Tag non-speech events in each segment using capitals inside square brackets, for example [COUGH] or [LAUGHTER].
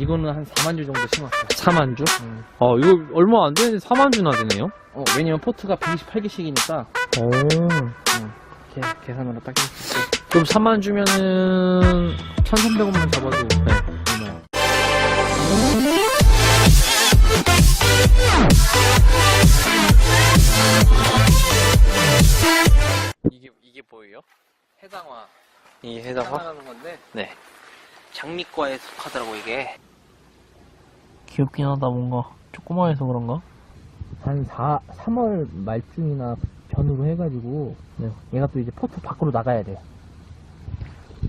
이거는 한 4만 주 정도 심었어. 4만 주? 음. 어, 이거 얼마 안 되는데 4만 주나 되네요? 어, 왜냐면 포트가 128개씩이니까 오. 계, 계산으로 딱 했을 때 그럼 4만 주면은 1,300원만 잡아도 네. 얼마야? 이게 이게 보여요? 해당화. 이 해당화라는 건데 네. 장미과에 속하더라고 이게. 귀엽긴 하다 뭔가 조그마해서 그런가? 한 4, 3월 말쯤이나 변으로 해가지고 네. 얘가 또 이제 포트 밖으로 나가야 돼.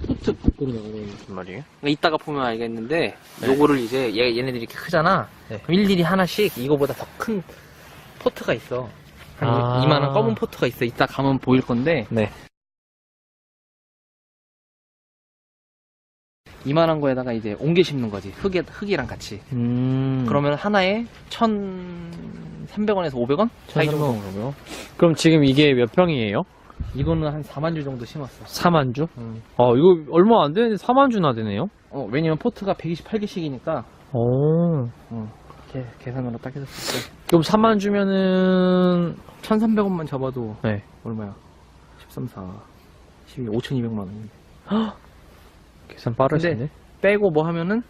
포트 밖으로 나가야 돼. 무슨 말이에요? 그러니까 이따가 보면 알겠는데 네. 요거를 이제 얘, 얘네들이 이렇게 크잖아. 네. 그럼 일일이 하나씩 이거보다 더 큰 포트가 있어. 한 아. 이만한 검은 포트가 있어. 이따 가면 보일 건데 네. 이만한 거에다가 이제 옮겨 심는 거지. 흙에, 흙이랑 같이. 음. 그러면 하나에 1,300원에서 500원? 사이 정도. 그러면? 그럼 지금 이게 몇 평이에요? 이거는 한 4만 주 정도 심었어. 4만 주? 음. 어, 이거 얼마 안 되는데 4만 주나 되네요? 어, 왜냐면 포트가 128개씩이니까 오. 계, 계산으로 딱 했을 때 그럼 4만 주면은 1,300원만 잡아도 네. 얼마야? 13, 4, 12, 5,200만 원. 계산 빠르시네. 빼고 뭐 하면은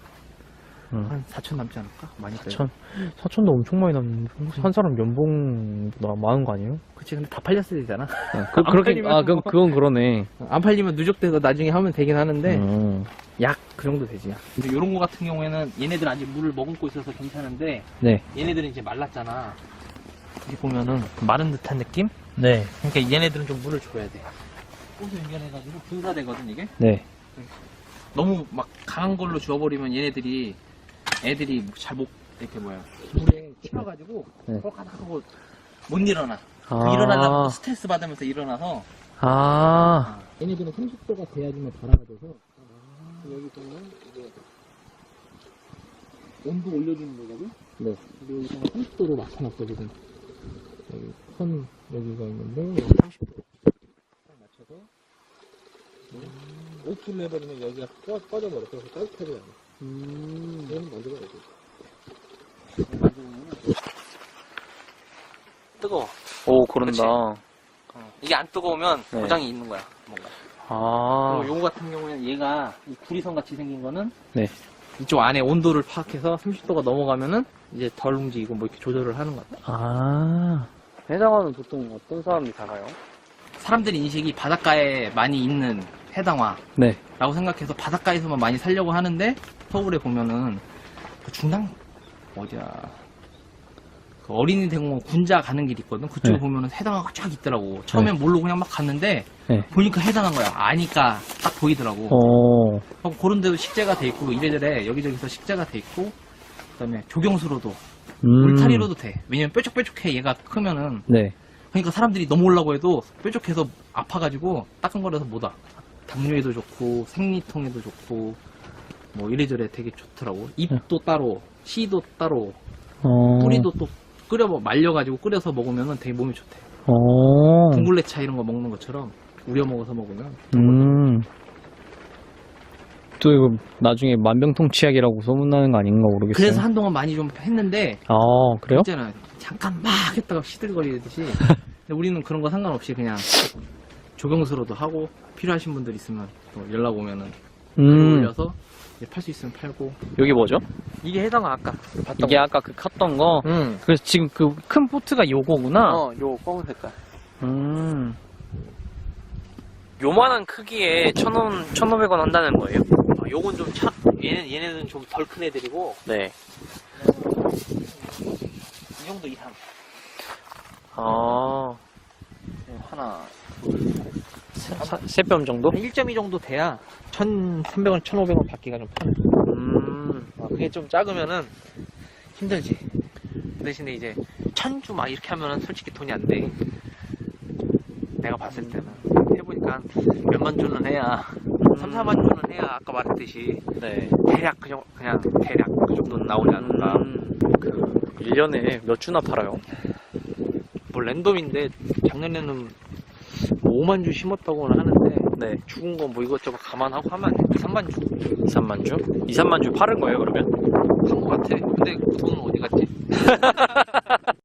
응. 한 4천 남지 않을까? 많이. 4천. 4천도 엄청 많이 남는데 한 사람 연봉보다 많은 거 아니에요? 그치, 근데 다 팔렸어야 되잖아. 그, 안 그렇게 팔리면 아, 그, 뭐. 그건 그러네. 안 팔리면 누적돼서 나중에 하면 되긴 하는데, 음. 약 그 정도 되지. 근데 요런 거 같은 경우에는 얘네들 아직 물을 머금고 있어서 괜찮은데, 네. 얘네들은 이제 말랐잖아. 여기 보면은 마른 듯한 느낌? 네. 그러니까 얘네들은 좀 물을 줘야 돼. 꽃을 연결해가지고 분사되거든, 이게? 네. 너무 막 강한 걸로 주워버리면 얘네들이 애들이 잘 못 이렇게 뭐야 물에 튀어가지고 네. 꼴까닥 하고 못 일어나. 아. 일어나려고 스트레스 받으면서 일어나서. 아. 얘네들은 30도가 돼야지만 발화가 돼서. 여기서는 이제 온도 올려주는 거거든? 네. 근데 여기서는 30도로 맞춰놨어 지금. 여기 선 여기가 있는데 여기 30도 딱 맞춰서 오프를 해버리면 여기가 꺼, 꺼져버려 그래서 따뜻하지 않아 음 얘는 만져보면 뜨거워 오, 그런다. 어. 이게 안 뜨거우면 네. 고장이 있는 거야 뭔가 아. 그리고 요거 같은 경우에는 얘가 이 구리선 같이 생긴 거는 네. 이쪽 안에 온도를 파악해서 30도가 넘어가면은 이제 덜 움직이고 뭐 이렇게 조절을 하는 것 같아. 아. 해당화는 보통 어떤 사람이 달아요? 사람들 인식이 바닷가에 많이 있는 해당화라고 네. 생각해서 바닷가에서만 많이 살려고 하는데 서울에 보면은 그 중당 어디야? 그 어린이 대공원 군자 가는 길 있거든. 그쪽에 네. 보면은 해당화가 쫙 있더라고. 처음엔 모르고 그냥 막 갔는데 네. 보니까 해당한 거야. 아니까 딱 보이더라고. 어. 하고 그런 데도 식재가 돼 있고 이래저래 여기저기서 식재가 돼 있고 그다음에 조경수로도 음. 울타리로도 돼 왜냐면 뾰족뾰족해 얘가 크면은 네. 그러니까 사람들이 넘어오려고 해도 뾰족해서 아파가지고 따끔거려서 못 와 당뇨에도 좋고 생리통에도 좋고 뭐 이래저래 되게 좋더라고 잎도 따로 씨도 따로 어. 뿌리도 또 끓여 먹- 말려가지고 끓여서 먹으면은 되게 몸에 좋대 어. 둥글레차 이런 거 먹는 것처럼 우려 먹어서 먹으면 음. 또 이거 나중에 만병통치약이라고 소문나는 거 아닌가 모르겠어요. 그래서 한동안 많이 좀 했는데 아, 그래요? 있잖아 잠깐 막 했다가 시들거리듯이 [LAUGHS] 근데 우리는 그런 거 상관없이 그냥 조경수로도 하고 필요하신 분들 있으면 또 연락 오면은 음. 올려서 팔 수 있으면 팔고 여기 뭐죠? 이게 해당화 아까 봤던 이게 아까 그 컸던 거. 응. 그래서 지금 그 큰 포트가 요거구나. 어, 요 검은 색깔. 음. 요만한 크기에 천 원, 천오백 원 한다는 거예요? 아, 요건 좀 차, 얘네, 얘네는 좀 덜 큰 애들이고 네. 이 정도 이상 아. 하나 세뼘 정도? 한1.2 정도 돼야 1,300원, 1,500원 받기가 좀 편해 음. 아, 그게 좀 작으면은 힘들지. 그 대신에 이제 천주 막 이렇게 하면은 솔직히 돈이 안 돼. 내가 봤을 때는 해보니까 한 몇만 주는 해야 3, 4만 주는 해야 아까 말했듯이 네. 대략 그냥 그냥 대략 그 정도는 나오지 않을까. 음. 1년에 몇 주나 팔아요? 뭐 랜덤인데 작년에는 뭐 5만 주 심었다고는 하는데 네. 죽은 거뭐 이것저것 감안하고 하면 2, 3만 주. 2, 3만 주? 2, 3만 주 팔은 거예요, 그러면? 한 거 같아. 근데 그 돈은 어디 갔지? [LAUGHS]